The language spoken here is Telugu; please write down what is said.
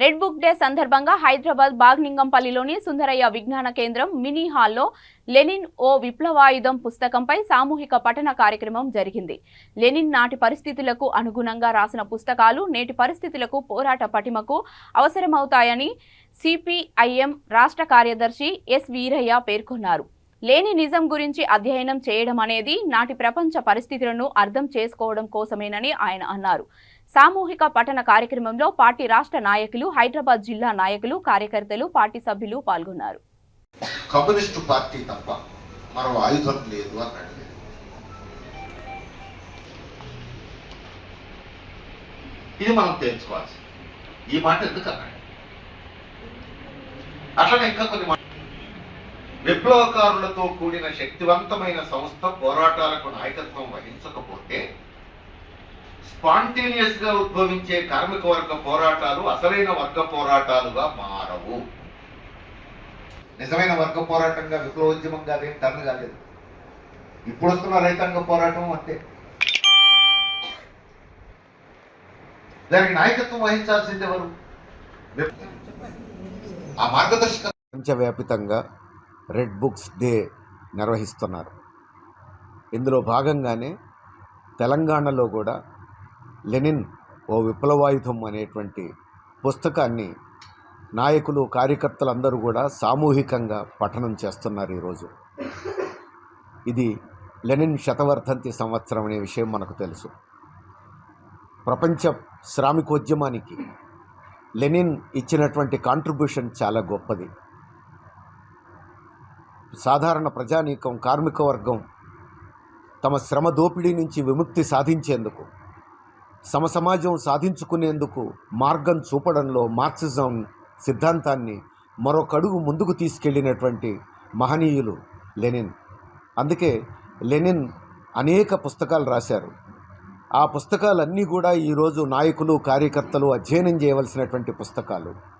రెడ్ బుక్ డే సందర్భంగా హైదరాబాద్ బాగ్నింగంపల్లిలోని సుందరయ్య విజ్ఞాన కేంద్రం మినీ హాల్లో లెనిన్ ఓ విప్లవాయుధం పుస్తకంపై సామూహిక పఠన కార్యక్రమం జరిగింది. లెనిన్ నాటి పరిస్థితులకు అనుగుణంగా రాసిన పుస్తకాలు నేటి పరిస్థితులకు పోరాట పటిమకు అవసరమవుతాయని సిపిఐఎం రాష్ట్ర కార్యదర్శి ఎస్ వీరయ్య పేర్కొన్నారు. లేని నిజం గురించి అధ్యయనం చేయడం అనేది నాటి ప్రపంచ పరిస్థితులను అర్థం చేసుకోవడం కోసమేనని ఆయన అన్నారు. సామూహిక పఠన కార్యక్రమంలో పార్టీ రాష్ట్ర నాయకులు హైదరాబాద్ జిల్లా నాయకులు కార్యకర్తలు పార్టీ సభ్యులు పాల్గొన్నారు. కమ్యూనిస్టు పార్టీ తప్ప మరో ఆయుధం లేదు అన్నాడు ఇది మనం తెలుసుకోవాల్సి ఈ మాట ఎందుకు అన్నాడు? అట్లనే ఇంకా కొన్ని విప్లవకారులతో కూడిన శక్తివంతమైన సంస్థ పోరాటాలకు నాయకత్వం వహించకపోతే స్పాంటేనియస్గా ఉద్భవించే కార్మిక వర్గ పోరాటాలు అసలైన వర్గ పోరాటాలుగా మారవు. నిజమైన వర్గ పోరాటంగా విప్లవోద్యమంగా అదేం టర్న్ కాలేదు. ఇప్పుడు వస్తున్న రైతాంగ పోరాటం అంతే. దానికి నాయకత్వం వహించాల్సింది ఎవరు? ఆ మార్గదర్శక ప్రపంచవ్యాప్తంగా రెడ్ బుక్స్ డే నిర్వహిస్తున్నారు. ఇందులో భాగంగానే తెలంగాణలో కూడా లెనిన్ ఓ విప్లవాయుధం అనేటువంటి పుస్తకాన్ని నాయకులు కార్యకర్తలందరూ కూడా సామూహికంగా పఠనం చేస్తున్నారు ఈరోజు. ఇది లెనిన్ శతవర్ధంతి సంవత్సరం అనే విషయం మనకు తెలుసు. ప్రపంచ శ్రామికోద్యమానికి లెనిన్ ఇచ్చినటువంటి కాంట్రిబ్యూషన్ చాలా గొప్పది. సాధారణ ప్రజానీకం కార్మిక వర్గం తమ శ్రమ దోపిడీ నుంచి విముక్తి సాధించేందుకు సమసమాజం సాధించుకునేందుకు మార్గం చూపడంలో మార్క్సిజం సిద్ధాంతాన్ని మరొకడుగు ముందుకు తీసుకెళ్ళినటువంటి మహనీయులు లెనిన్. అందుకే లెనిన్ అనేక పుస్తకాలు రాశారు. ఆ పుస్తకాలన్నీ కూడా ఈరోజు నాయకులు కార్యకర్తలు అధ్యయనం చేయవలసినటువంటి పుస్తకాలు.